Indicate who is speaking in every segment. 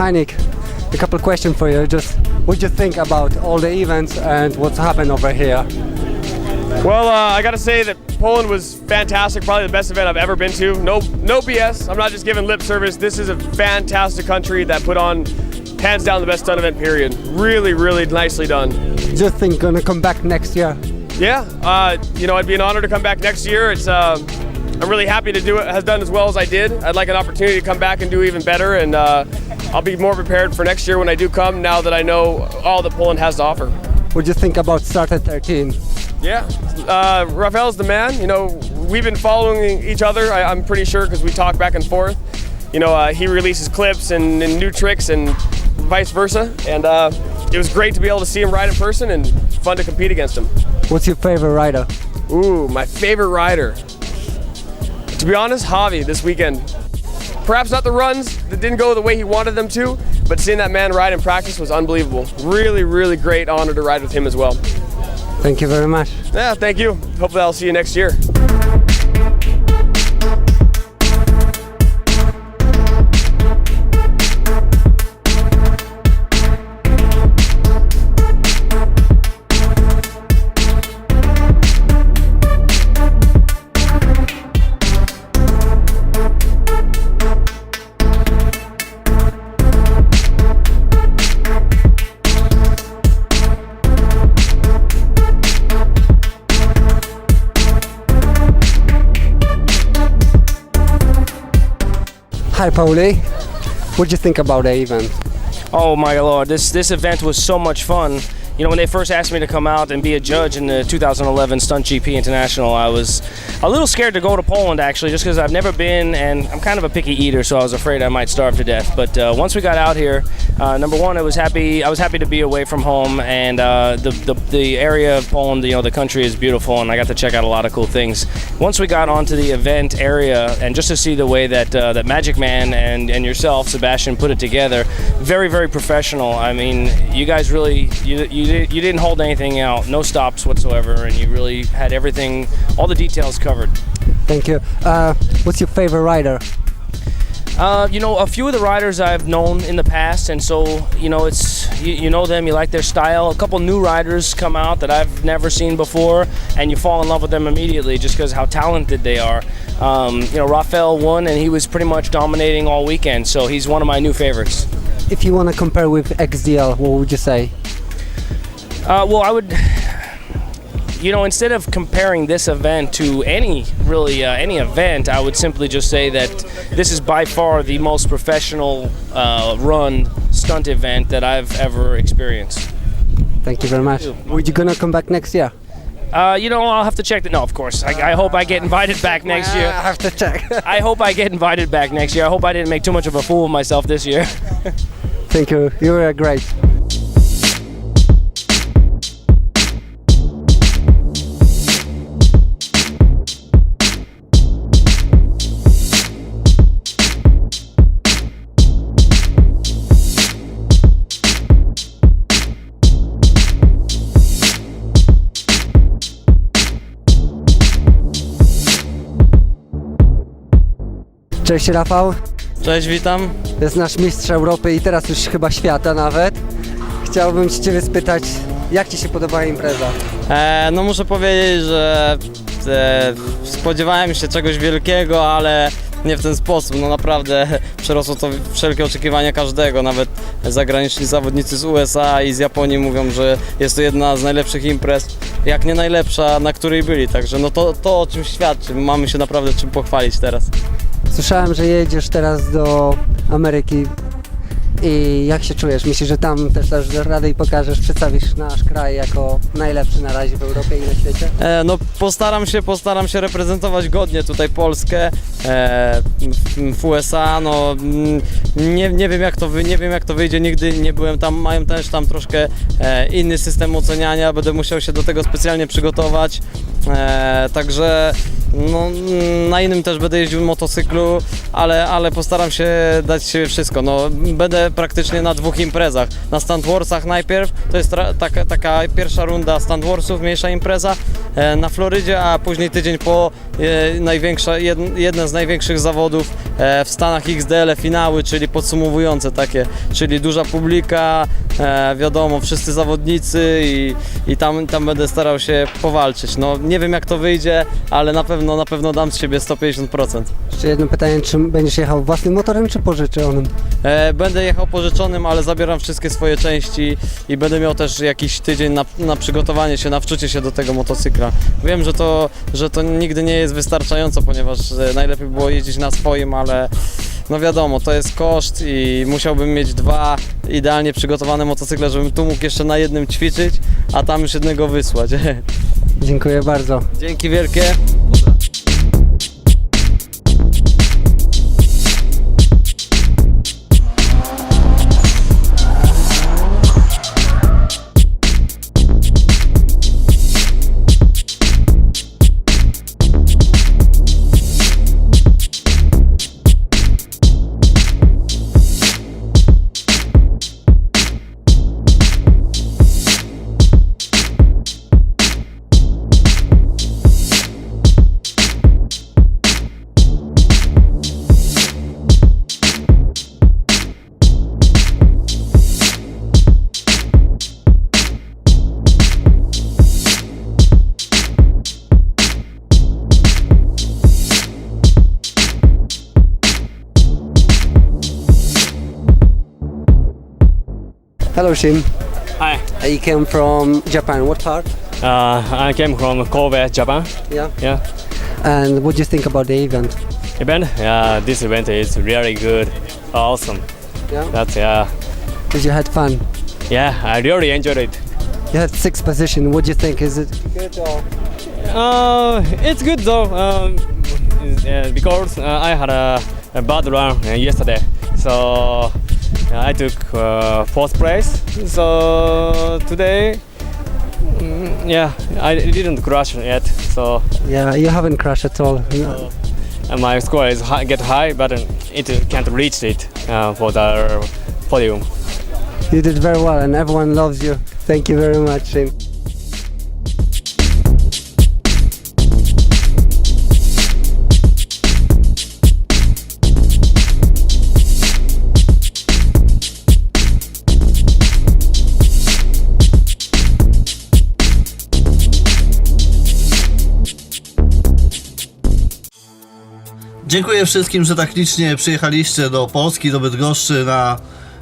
Speaker 1: Hi Nick, a couple questions for you. Just what do you think about all the events and what's happened over here?
Speaker 2: Well, uh, I got to say that Poland was fantastic. Probably the best event I've ever been to. No, no BS. I'm not just giving lip service. This is a fantastic country that put on, hands down, the best stunt event. Period. Really, really nicely done.
Speaker 1: Do you think gonna come back next year?
Speaker 2: Yeah, uh, you know, it'd be an honor to come back next year. It's, uh, I'm really happy to do it. Has done as well as I did. I'd like an opportunity to come back and do even better, and uh, I'll be more prepared for next year when I do come. Now that I know all that Poland has to offer.
Speaker 1: What do you think about Start at 13?
Speaker 2: Yeah, uh, Rafael's the man. You know, we've been following each other. I, I'm pretty sure because we talk back and forth. You know, uh, he releases clips and, and new tricks and vice versa. And uh, it was great to be able to see him ride in person and fun to compete against him.
Speaker 1: What's your favorite rider?
Speaker 2: Ooh, my favorite rider. To be honest, Javi this weekend. Perhaps not the runs that didn't go the way he wanted them to, but seeing that man ride in practice was unbelievable. Really, really great honor to ride with him as well.
Speaker 1: Thank you very much.
Speaker 2: Yeah, thank you. Hopefully, I'll see you next year.
Speaker 1: Hi Pauli, what do you think about the event?
Speaker 3: Oh my lord, this this event was so much fun. You know, when they first asked me to come out and be a judge in the 2011 Stunt GP International, I was a little scared to go to Poland actually, just because I've never been and I'm kind of a picky eater, so I was afraid I might starve to death. But uh, once we got out here, uh, number one, I was happy. I was happy to be away from home, and uh, the, the the area of Poland, you know, the country is beautiful, and I got to check out a lot of cool things. Once we got onto the event area, and just to see the way that uh, that Magic Man and and yourself, Sebastian, put it together, very very professional. I mean, you guys really you you, you didn't hold anything out, no stops whatsoever, and you really had everything, all the details covered.
Speaker 1: Thank you. Uh, what's your favorite rider?
Speaker 3: Uh, you know, a few of the riders I've known in the past, and so you know, it's you, you know them, you like their style. A couple new riders come out that I've never seen before, and you fall in love with them immediately just because how talented they are. Um, you know, Rafael won, and he was pretty much dominating all weekend, so he's one of my new favorites.
Speaker 1: If you want to compare with XDL, what would you say?
Speaker 3: Uh, well, I would. You know, instead of comparing this event to any really uh, any event, I would simply just say that this is by far the most professional uh, run stunt event that I've ever experienced.
Speaker 1: Thank you very much. Would you gonna come back next year?
Speaker 3: Uh, you know, I'll have to check that. No, of course. I, I hope I get invited back next year.
Speaker 1: I have to check.
Speaker 3: I hope I get invited back next year. I hope I didn't make too much of a fool of myself this year.
Speaker 1: Thank you. You were great. Cześć Rafał.
Speaker 4: Cześć, witam.
Speaker 1: To jest nasz mistrz Europy i teraz już chyba świata nawet. Chciałbym się Ciebie spytać, jak Ci się podoba impreza?
Speaker 4: E, no muszę powiedzieć, że e, spodziewałem się czegoś wielkiego, ale nie w ten sposób. No naprawdę przerosło to wszelkie oczekiwania każdego. Nawet zagraniczni zawodnicy z USA i z Japonii mówią, że jest to jedna z najlepszych imprez, jak nie najlepsza, na której byli. Także no to, to o czym świadczy. Mamy się naprawdę czym pochwalić teraz.
Speaker 1: Słyszałem, że jedziesz teraz do Ameryki i jak się czujesz? Myślisz, że tam też dasz radę i pokażesz, przedstawisz nasz kraj jako najlepszy na razie w Europie i na świecie?
Speaker 4: E, no postaram się, postaram się reprezentować godnie tutaj Polskę e, w, USA, no mm, nie, nie wiem jak to nie wiem jak to wyjdzie, nigdy nie byłem tam, mają też tam troszkę e, inny system oceniania, będę musiał się do tego specjalnie przygotować, e, także No, na innym też będę jeździł motocyklu, ale, ale postaram się dać siebie wszystko. No, będę praktycznie na dwóch imprezach. Na Stand Warsach najpierw, to jest taka, taka pierwsza runda Stand Warsów, mniejsza impreza e, na Florydzie, a później tydzień po e, największa, jed, jedne z największych zawodów e, w Stanach XDL, finały, czyli podsumowujące takie, czyli duża publika, e, wiadomo, wszyscy zawodnicy i, i tam, tam będę starał się powalczyć. No, nie wiem jak to wyjdzie, ale na pewno, na pewno dam z siebie 150%.
Speaker 1: Jeszcze jedno pytanie, czy będziesz jechał własnym motorem, czy pożyczonym?
Speaker 4: E, będę jechał pożyczonym, ale zabieram wszystkie swoje części i będę miał też jakiś tydzień na, na przygotowanie się, na wczucie się do tego motocykla. Wiem, że to, że to nigdy nie jest wystarczająco, ponieważ e, najlepiej było jeździć na swoim, ale no wiadomo, to jest koszt i musiałbym mieć dwa idealnie przygotowane motocykle, żebym tu mógł jeszcze na jednym ćwiczyć, a tam już jednego wysłać.
Speaker 1: Dziękuję bardzo.
Speaker 4: Dzięki wielkie.
Speaker 1: Hello Shin.
Speaker 5: Hi,
Speaker 1: I came from Japan. What part?
Speaker 5: uh, I came from Kobe, Japan.
Speaker 1: Yeah.
Speaker 5: Yeah,
Speaker 1: And what do you think about the event?
Speaker 5: event. Yeah, this event is really good, awesome.
Speaker 1: Yeah.
Speaker 5: That's yeah,
Speaker 1: Did you had fun?
Speaker 5: yeah. I really enjoyed it.
Speaker 1: You had sixth position. What do you think? Is it good or?
Speaker 5: Uh, it's good though, um, uh, because uh, I had a, a bad run uh, yesterday, so I took uh, fourth place. So today, mm, yeah, I didn't crash yet. So
Speaker 1: Yeah, you haven't crashed at all. No.
Speaker 5: uh, my score is high, get high, but it can't reach it uh, for the podium.
Speaker 1: You did very well, and everyone loves you. Thank you very much, Shin.
Speaker 6: Dziękuję wszystkim, że tak licznie przyjechaliście do Polski, do Bydgoszczy na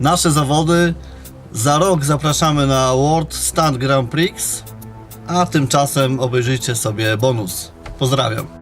Speaker 6: nasze zawody. Za rok zapraszamy na World Stand Grand Prix, a tymczasem obejrzyjcie sobie bonus. Pozdrawiam.